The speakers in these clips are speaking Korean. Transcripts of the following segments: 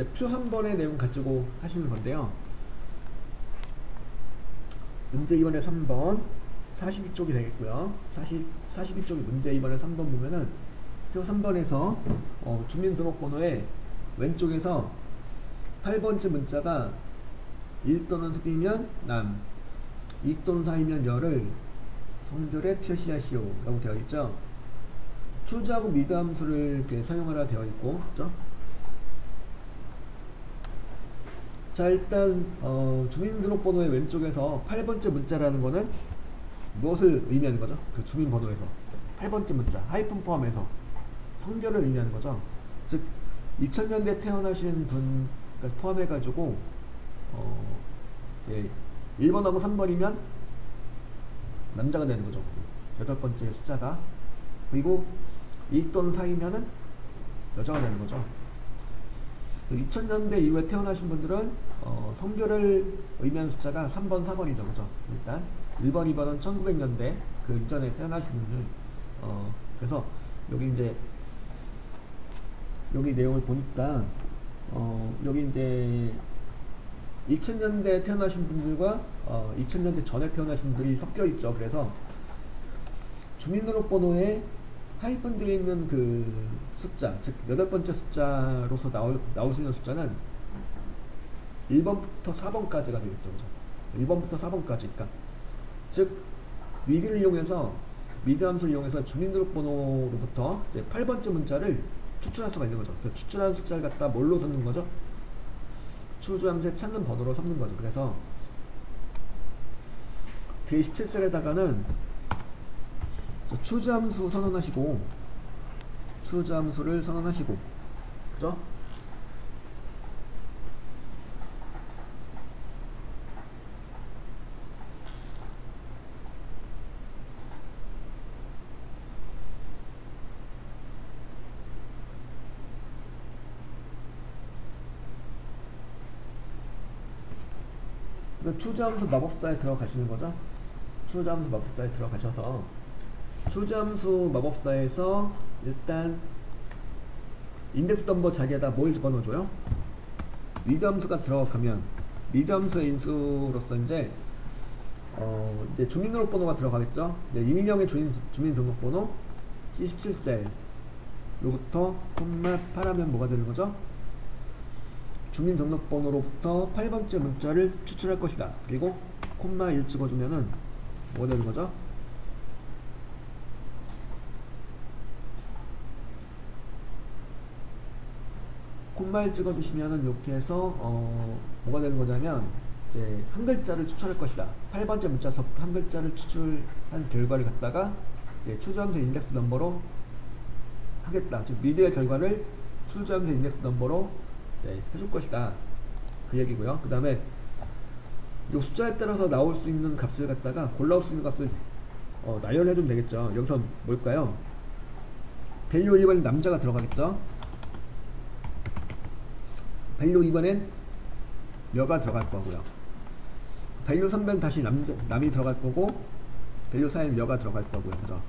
이제 표 한 번의 내용 가지고 하시는 건데요. 문제 2번에 3번 42쪽이 되겠고요. 40, 42쪽이 문제 2번에 3번 보면은 표 3번에서 어, 주민등록번호에 왼쪽에서 8번째 문자가 1 또는 습이면 남, 2 또는 4이면 열을 성별에 표시하시오 라고 되어 있죠. 추주하고 미드 함수를 이렇게 사용하라 되어 있고, 그죠? 자 일단 어, 주민등록번호의 왼쪽에서 8번째 문자라는 거는 무엇을 의미하는 거죠? 그 주민번호에서 8번째 문자 하이픈 포함해서 성별을 의미하는 거죠. 즉 2000년대 태어나신 분 포함해 가지고 어, 이제 1번하고 3번이면 남자가 되는 거죠. 여덟 번째 숫자가 그리고 2 또는 4이면은 여자가 되는 거죠. 2000년대 이후에 태어나신 분들은 어, 성별을 의미하는 숫자가 3번, 4번이죠. 그죠? 일단 1번, 2번은 1900년대 그 이전에 태어나신 분들 어, 그래서 여기 이제 여기 내용을 보니까 어, 여기 이제 2000년대 태어나신 분들과 어, 2000년대 전에 태어나신 분들이 섞여 있죠. 그래서 주민등록번호에 하이픈 되어 있는 그 숫자, 즉 여덟 번째 숫자로서 나올, 나올 수 있는 숫자는 1번부터 4번까지가 되겠죠. 그죠? 1번부터 4번까지. 그러니까 즉 위기를 이용해서 미드 함수를 이용해서 주민등록번호로부터 이제 8번째 문자를 추출할 수가 있는 거죠. 그 추출한 숫자를 갖다 뭘로 삼는 거죠? 추주함수에 찾는 번호로 삼는 거죠. 그래서 뒤에 17셀에다가는 추주함수 선언하시고 추주함수를 선언하시고 그죠? 추주함수 마법사에 들어가시는 거죠. 추주함수 마법사에 들어가셔서 추주함수 마법사에서 일단 인덱스 넘버 자기에다 뭘 집어넣어줘요? 리드 함수가 들어가면 리드 함수의 인수로서 이제 어 이제 주민등록번호가 들어가겠죠. 이제 이민영의 주민 주민등록번호 C17셀 로부터 콤마 8하면 뭐가 되는 거죠? 주민등록번호로부터 8번째 문자를 추출할 것이다. 그리고 콤마 1 찍어주면은 뭐가 되는 거죠? 콤마를 찍어주시면은 이렇게 해서 어 뭐가 되는 거냐면 이제 한 글자를 추출할 것이다. 8번째 문자서부터 한 글자를 추출한 결과를 갖다가 이제 추주함수 인덱스 넘버로 하겠다. 즉 미드의 결과를 추주함수 인덱스 넘버로 이제 해줄 것이다. 그 얘기고요. 그 다음에 이 숫자에 따라서 나올 수 있는 값을 갖다가 골라올 수 있는 값을 어, 나열해 주면 되겠죠. 여기서 뭘까요? 밸류 1번에 남자가 들어가겠죠. 밸류 2번엔 여가 들어갈 거고요. 밸류 3번은 다시 남자, 남이 들어갈 거고 밸류 4에는 여가 들어갈 거고요. 그죠?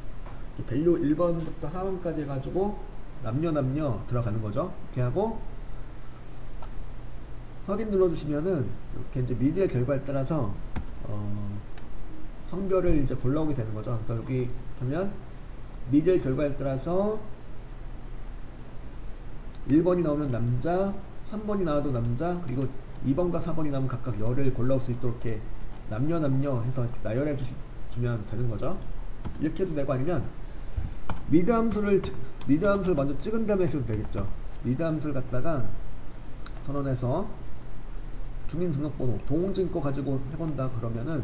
밸류 1번부터 4번까지 해가지고 남녀 남녀 들어가는 거죠. 이렇게 하고 확인 눌러주시면은 이렇게 이제 미디어 결과에 따라서 어, 성별을 이제 골라오게 되는 거죠. 그래서 여기 보면 미디어 결과에 따라서 1번이 나오면 남자, 3번이 나와도 남자, 그리고 2번과 4번이 나오면 각각 열을 골라올 수 있도록 이렇게 남녀 남녀 해서 나열해 주면 되는 거죠. 이렇게 해도 되고 아니면 미드 함수를 지- 미드 함수를 먼저 찍은 다음에 해도 되겠죠. 미드 함수를 갖다가 선언해서 주민등록번호 동증거 가지고 해본다 그러면은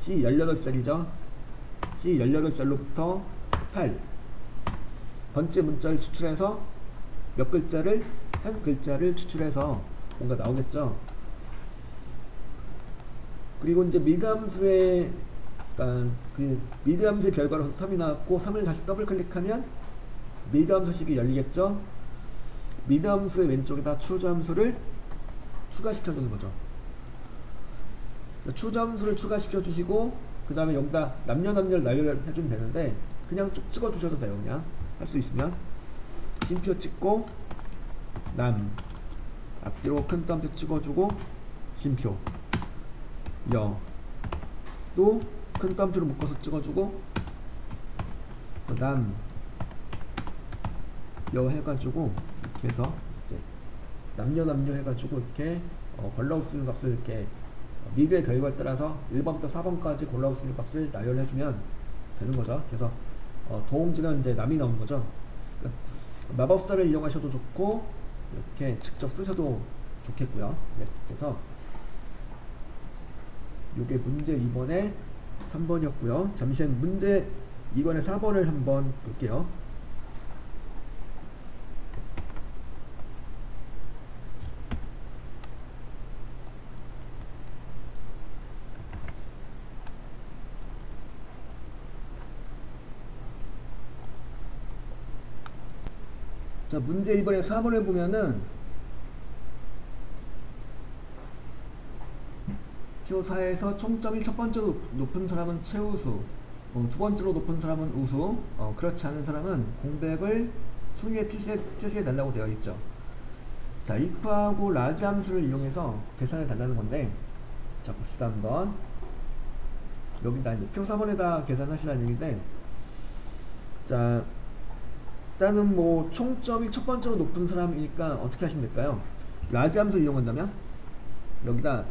C 18셀이죠. C 18셀로부터 8 번째 문자를 추출해서 몇 글자를 한 글자를 추출해서 뭔가 나오겠죠. 그리고 이제 미드함수의 그러니까 그 미드함수의 결과로서 3이 나왔고 3을 다시 더블 클릭하면 미드함수식이 열리겠죠. 미드함수의 왼쪽에다 추주함수를 추가시켜 주는 거죠. 추주함수를 추가시켜 주시고 그 다음에 여기다 남녀 남녀를 나열해 주면 되는데 그냥 쭉 찍어 주셔도 돼요. 그냥 할 수 있으면 심표 찍고 남 앞, 이렇게 큰 땀표 찍어주고 쉼표 여또큰 땀표로 묶어서 찍어주고 그 다음 여 해가지고 이렇게 해서 이제 남녀 남녀 해가지고 이렇게 어, 골라올 수 있는 값을 이렇게 어, 미드의 결과에 따라서 1번부터 4번까지 골라올 수 있는 값을 나열해주면 되는 거죠. 그래서 어, 도움지는 이제 남이 나오는 거죠. 그러니까 마법사를 이용하셔도 좋고 이렇게 직접 쓰셔도 좋겠고요. 네, 그래서 이게 문제 2번에 3번이었고요. 잠시 후 문제 2번에 4번을 한번 볼게요. 자, 문제 1번에 4번을 보면은 표4에서 총점이 첫 번째로 높- 높은 사람은 최우수, 어, 두 번째로 높은 사람은 우수, 어, 그렇지 않은 사람은 공백을 순위에 표시해, 표시해 달라고 되어 있죠. 자, if하고 라지 함수를 이용해서 계산해 달라는 건데, 자, 봅시다 한번. 여기다 이제 표 4번에다 계산하시라는 얘기인데, 자, 일단은 뭐 총점이 첫 번째로 높은 사람이니까 어떻게 하시면 될까요? 라지 함수 이용한다면 여기다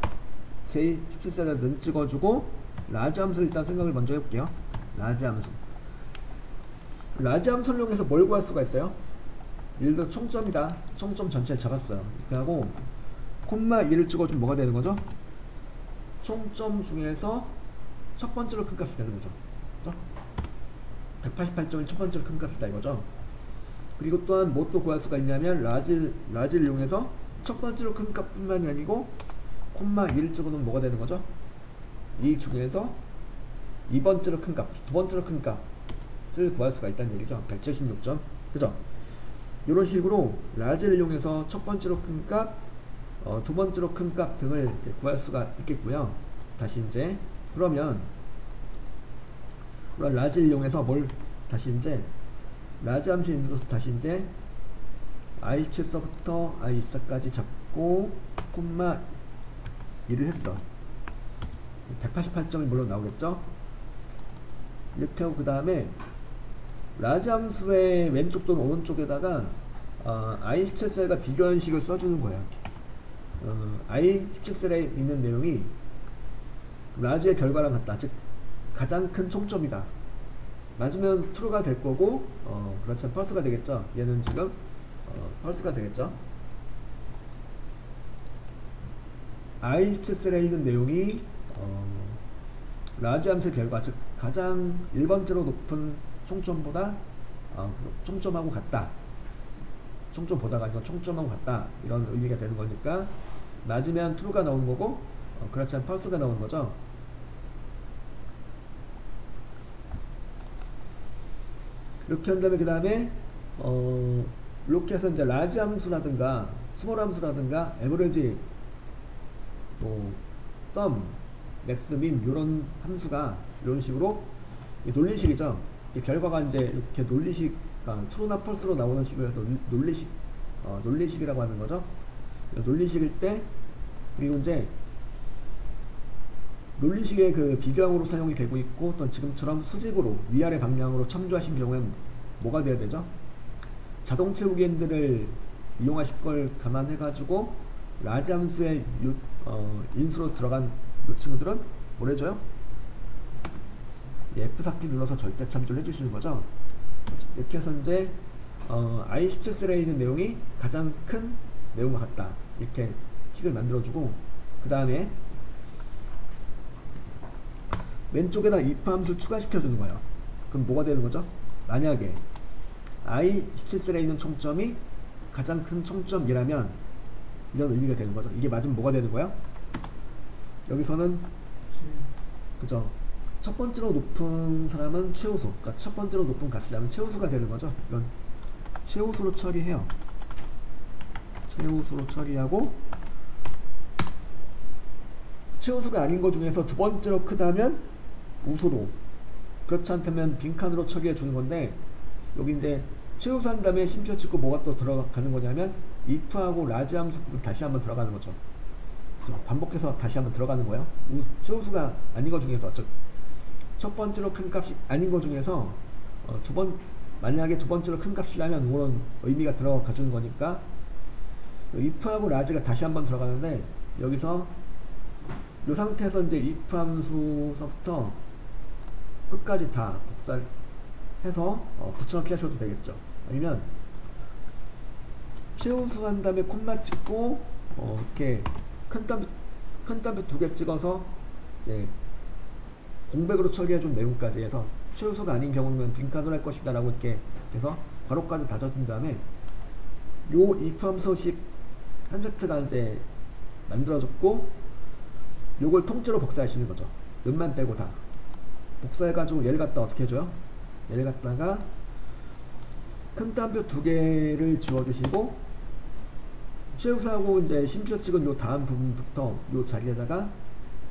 제 17세를 는 찍어주고 라지 함수를 일단 생각을 먼저 해볼게요. 라지 함수. 라지 함수를 이용해서 뭘 구할 수가 있어요? 예를 들어 총점이다. 총점 전체를 잡았어요. 이렇게 하고 콤마 2를 찍어주면 뭐가 되는 거죠? 총점 중에서 첫 번째로 큰 값이 되는 거죠. 그죠? 188점이 첫 번째로 큰 값이다 이거죠. 그리고 또한 뭐또 구할 수가 있냐면 라지, 라지를 이용해서 첫 번째로 큰 값뿐만이 아니고 콤마 1을 찍어놓으면 뭐가 되는 거죠? 이 중에서 이 번째로 큰 값, 두 번째로 큰 값을 구할 수가 있다는 얘기죠. 176점. 그죠? 이런 식으로 라지를 이용해서 첫 번째로 큰 값, 어, 두 번째로 큰 값 등을 구할 수가 있겠고요. 다시 이제 그러면 라지를 이용해서 뭘 다시 이제 라지 함수 것을 다시 이제 i7서부터 i4까지 잡고 콤마 1을 했어. 188점이 물론 나오겠죠? 이렇게 하고 그 다음에 라지 함수의 왼쪽 또는 오른쪽에다가 어, i17셀과 비교한 식을 써주는 거야. 어, i17셀에 있는 내용이 라지의 결과랑 같다. 즉 가장 큰 총점이다 맞으면 true가 될 거고 어 그렇지 않 false가 되겠죠? 얘는 지금 어 false가 되겠죠? I17셀에 있는 내용이 어 라지 함수의 결과 즉 가장 일반적으로 높은 총점보다 어, 총점하고 같다. 총점보다가 아니고 총점하고 같다. 이런 의미가 되는 거니까 맞으면 true가 나오는 거고 어, 그렇지 않 false가 나오는 거죠 이렇게 한 다음에 그 다음에 어 해서 이제 라지 함수라든가 스몰 함수라든가 에버리지 뭐 썸, 맥스, 민 이런 함수가 이런 식으로 이 논리식이죠. 이 결과가 이제 이렇게 논리식, 그러니까 true나 false로 나오는 식으로 해서 논- 논리식, 어, 논리식이라고 하는 거죠. 논리식일 때 그리고 이제 논리식의 그 비교항으로 사용이 되고 있고 또 지금처럼 수직으로 위아래 방향으로 첨부하신 경우엔 뭐가 돼야 되죠? 자동 채우기엔들을 이용하실 걸 감안해 가지고 라지 함수의 요, 어, 인수로 들어간 이 친구들은 뭘 해줘요? 예, F4키 눌러서 절대 참조를 해주시는 거죠. 이렇게 해서 이제 어, i17셀에 있는 내용이 가장 큰 내용과 같다. 이렇게 식을 만들어주고 그 다음에 왼쪽에다 if 함수 추가시켜 주는 거예요. 그럼 뭐가 되는 거죠? 만약에 i17셀에 있는 총점이 가장 큰 총점이라면 이런 의미가 되는 거죠. 이게 맞으면 뭐가 되는 거야? 여기서는 그죠? 첫 번째로 높은 사람은 최우수. 그러니까 첫 번째로 높은 값이라면 최우수가 되는 거죠. 이건 최우수로 처리해요. 최우수로 처리하고 최우수가 아닌 것 중에서 두 번째로 크다면 우수로 그렇지 않다면 빈칸으로 처리해 주는 건데 여기 이제 최우수 한 다음에 심표 찍고 뭐가 또 들어가는 거냐면 if하고 라지 함수 부분 다시 한번 들어가는 거죠. 반복해서 다시 한번 들어가는 거예요. 우- 최우수가 아닌 것 중에서 즉, 첫 번째로 큰 값이 아닌 것 중에서 어, 두번 만약에 두 번째로 큰 값이라면 그런 의미가 들어가 주는 거니까 if하고 라지가 다시 한번 들어가는데 여기서 이 상태에서 이제 if 함수서부터 끝까지 다 복사해서 어, 붙여넣기 하셔도 되겠죠. 아니면 최우수 한 다음에 콤마 찍고 어, 이렇게 큰 단표 큰 단표 두개 찍어서 이제 공백으로 처리해 준 내용까지 해서 최우수가 아닌 경우는 빈칸으로 할 것이다 라고 이렇게 해서 괄호까지 다져준 다음에 요 if 함수식 한 세트가 이제 만들어졌고 요걸 통째로 복사하시는 거죠 는만 빼고 다 복사해가지고 얘를 갖다 어떻게 해줘요? 얘를 갖다가 큰 따옴표 두 개를 지워주시고 최우수하고 이제 심표 찍은 요 다음 부분부터 요 자리에다가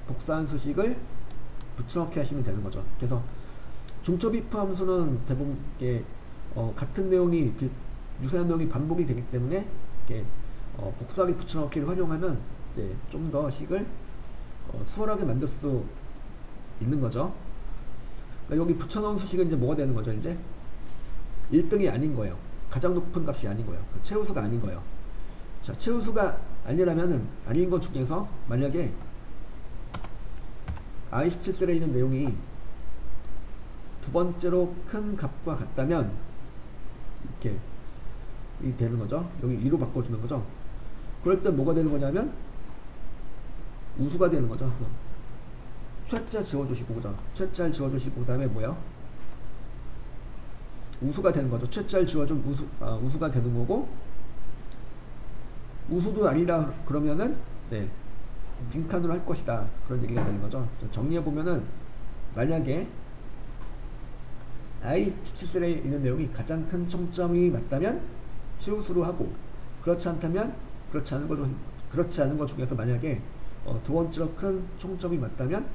복사한 수식을 붙여넣기 하시면 되는 거죠. 그래서 중첩 if 함수는 대부분 이게 어, 같은 내용이 비- 유사한 내용이 반복이 되기 때문에 이렇게 어, 복사하기 붙여넣기를 활용하면 이제 좀 더 식을 어, 수월하게 만들 수 있는 거죠. 그러니까 여기 붙여넣은 수식은 이제 뭐가 되는 거죠, 이제? 1등이 아닌 거예요. 가장 높은 값이 아닌 거예요. 그 최우수가 아닌 거예요. 자, 최우수가 아니라면은 아닌 것 중에서 만약에 I17셀에 있는 내용이 두 번째로 큰 값과 같다면 이렇게 이 되는 거죠. 여기 2로 바꿔주는 거죠. 그럴 때 뭐가 되는 거냐면 우수가 되는 거죠. 최자 지워주시고 그죠? 최자를 지워주시고 그 다음에 뭐야? 우수가 되는 거죠. 최자를 지워준 우수, 아, 우수가 되는 거고 우수도 아니다 그러면은 이제 빈칸으로 할 것이다 그런 얘기가 되는 거죠. 정리해 보면은 만약에 I 피치셀에 있는 내용이 가장 큰 총점이 맞다면 최우수로 하고 그렇지 않다면 그렇지 않은 것 그렇지 않은 것 중에서 만약에 어, 두 번째로 큰 총점이 맞다면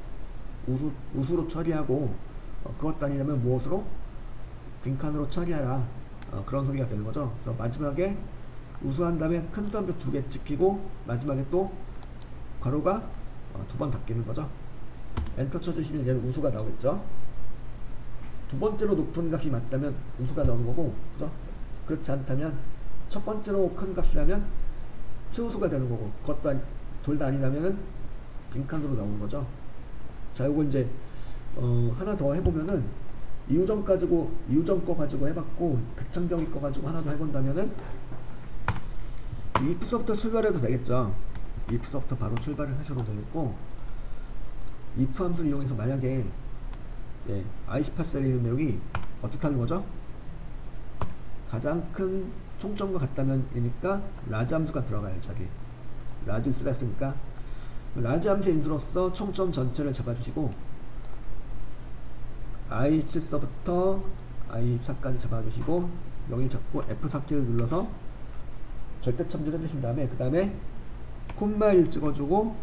우수 우수로 처리하고 어, 그것 아니라면 무엇으로 빈칸으로 처리하라 어, 그런 소리가 되는 거죠. 그래서 마지막에 우수한 다음에 큰 단표 두 개 찍히고 마지막에 또 괄호가 어, 두번 닫히는 거죠. 엔터 쳐주시면 얘는 우수가 나오겠죠. 두 번째로 높은 값이 맞다면 우수가 나오는 거고, 그죠? 그렇지 않다면 첫 번째로 큰 값이라면 최우수가 되는 거고, 그것도 아니, 둘다 아니라면은 빈칸으로 나오는 거죠. 자, 요거 이제 어, 하나 더 해보면은 이유점 가지고 이유점 거 가지고 해봤고 백창병이 거 가지고 하나 더 해본다면은 if서부터 출발해도 되겠죠. if서부터 바로 출발을 하셔도 되겠고 if 함수를 이용해서 만약에 네, i18셀에 있는 내용이 어떻다는 거죠? 가장 큰 총점과 같다면 이니까 라지 함수가 들어가요 저기 라디우스가 있으니까 라지 인수로서 총점 전체를 잡아주시고 i7서부터 i14까지 잡아주시고 여기 잡고 F4키를 눌러서 절대 참조를 해주신 다음에 그 다음에 콤마 1 찍어주고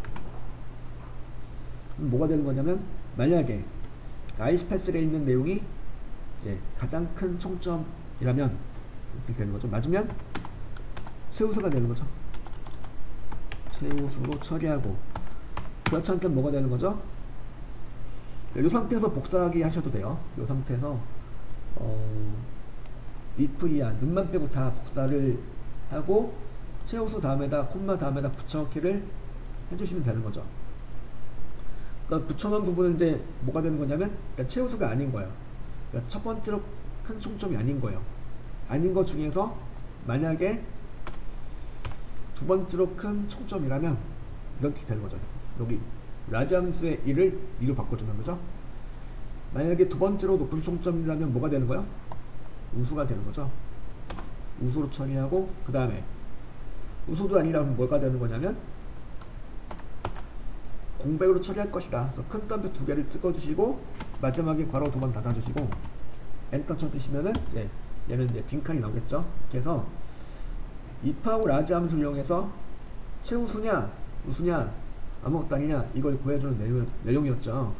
뭐가 되는 거냐면 만약에 i18셀에 있는 내용이 이제 가장 큰 총점이라면 이렇게 되는 거죠. 맞으면 최우수가 되는 거죠. 최우수로 처리하고 그렇지 않다면 뭐가 되는 거죠? 이 상태에서 복사하기 하셔도 돼요. 이 상태에서 어, 이하 눈만 빼고 다 복사를 하고 최우수 다음에다 콤마 다음에다 붙여넣기를 해주시면 되는 거죠. 그러니까 붙여넣은 부분은 이제 뭐가 되는 거냐면 그러니까 최우수가 아닌 거예요. 그러니까 첫 번째로 큰 총점이 아닌 거예요. 아닌 것 중에서 만약에 두 번째로 큰 총점이라면 이렇게 되는 거죠. 여기 라지함수의 1을 2로 바꿔주는 거죠. 만약에 두 번째로 높은 총점이라면 뭐가 되는 거예요? 우수가 되는 거죠. 우수로 처리하고 그 다음에 우수도 아니라면 뭐가 되는 거냐면 공백으로 처리할 것이다. 그래서 큰 덤표 두 개를 찍어주시고 마지막에 괄호 두 번 닫아주시고 엔터 쳐주시면은 이제 얘는 이제 빈칸이 나오겠죠. 그래서 if하고 라지 함수를 이용해서 최우수냐 우수냐 아무것도 아니냐 이걸 구해주는 내용, 내용이었죠.